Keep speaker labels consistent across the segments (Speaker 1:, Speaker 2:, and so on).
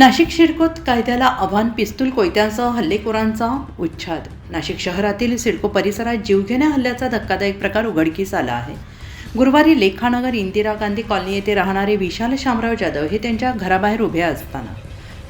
Speaker 1: नाशिक शिडकोत कायद्याला आव्हान पिस्तूल कोयत्यांसह हल्लेखोरांचा उच्छाद. नाशिक शहरातील सिडको परिसरात जीवघेण्या हल्ल्याचा धक्कादायक प्रकार उघडकीस आला आहे. गुरुवारी लेखानगर इंदिरा गांधी कॉलनी येथे राहणारे विशाल शामराव जाधव हे त्यांच्या घराबाहेर उभे असताना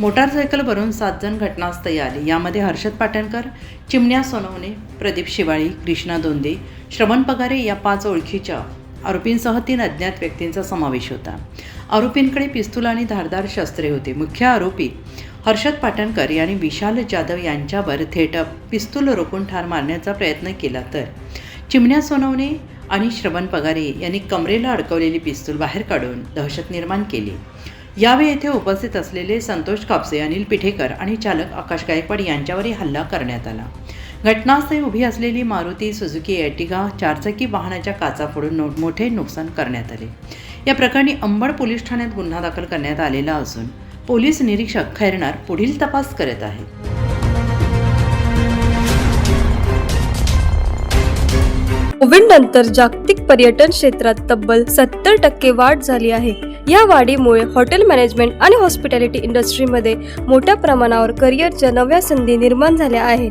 Speaker 1: मोटारसायकलवरून सात जण घटनास्थळी आले. यामध्ये हर्षद पाटणकर चिमण्या सोनवणे प्रदीप शिवाळी कृष्णा दोंदे श्रवण पगारे या पाच ओळखीच्या आरोपींसह तीन अज्ञात व्यक्तींचा समावेश होता. आरोपींकडे पिस्तूल आणि धारदार शस्त्रे होते. मुख्य आरोपी हर्षद पाटणकर यांनी विशाल जाधव यांच्यावर थेट पिस्तूल रोखून ठार मारण्याचा प्रयत्न केला तर चिमण्या सोनवणे आणि श्रवण पगारे यांनी कमरेला अडकवलेली पिस्तूल बाहेर काढून दहशत निर्माण केली. यावेळी येथे उपस्थित असलेले संतोष कापसे अनिल पिठेकर आणि चालक आकाश गायकवाड यांच्यावरही हल्ला करण्यात आला. घटनास्थळी उभी असलेली मारुती सुझुकी एर्टिगा चारचाकी वाहनाच्या काचा फोडून नो मोठे नुकसान करण्यात आले. या प्रकरणी अंबड पोलीस ठाण्यात गुन्हा दाखल करण्यात आलेला असून पोलीस निरीक्षक खैरनार पुढील तपास करत आहेत.
Speaker 2: कोविड नंतर जागतिक पर्यटन क्षेत्रात तब्बल सत्तर टक्के वाढ झाली आहे. या वाढीमुळे हॉटेल मॅनेजमेंट आणि हॉस्पिटॅलिटी इंडस्ट्रीमध्ये मोठ्या प्रमाणावर करिअरच्या नव्या संधी निर्माण झाल्या आहेत.